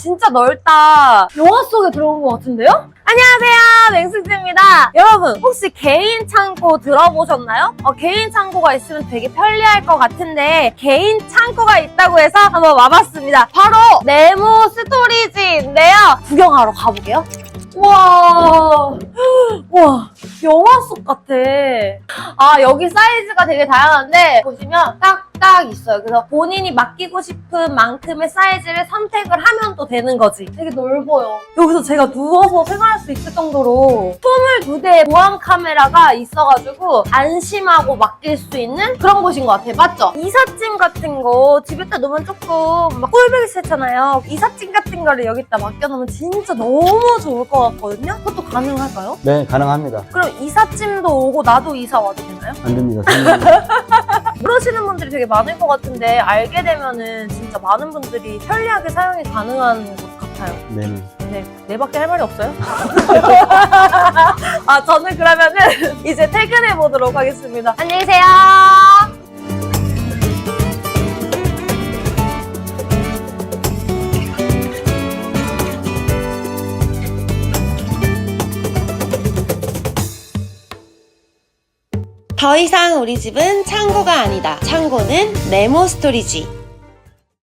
진짜 넓다. 영화 속에 들어온 것 같은데요? 안녕하세요. 맹숙지입니다. 여러분, 혹시 개인 창고 들어보셨나요? 어, 개인 창고가 있으면 되게 편리할 것 같은데, 개인 창고가 있다고 해서 한번 와봤습니다. 바로 네모 스토리지인데요. 구경하러 가보게요. 우와, 우와, 영화 속 같아. 아, 여기 사이즈가 되게 다양한데, 보시면 딱 딱 있어요. 그래서 본인이 맡기고 싶은 만큼의 사이즈를 선택을 하면 또 되는 거지. 되게 넓어요. 여기서 제가 누워서 생활할 수 있을 정도로 22대의 보안 카메라가 있어가지고 안심하고 맡길 수 있는 그런 곳인 것 같아요. 맞죠? 이삿짐 같은 거 집에다 놓으면 조금 막 꼴보기 싫잖아요. 이삿짐 같은 거를 여기다 맡겨놓으면 진짜 너무 좋을 것 같거든요? 그것도 가능할까요? 네, 가능합니다. 그럼 이삿짐도 오고 나도 이사 와도 되나요? 안 됩니다. 모르시는 분들이 되게 많을 것 같은데 알게 되면은 진짜 많은 분들이 편리하게 사용이 가능한 것 같아요. 네네. 네, 네 밖에 할 말이 없어요? 아, 저는 그러면은 이제 퇴근해 보도록 하겠습니다. 안녕히 계세요. 더 이상 우리 집은 창고가 아니다. 창고는 네모 스토리지.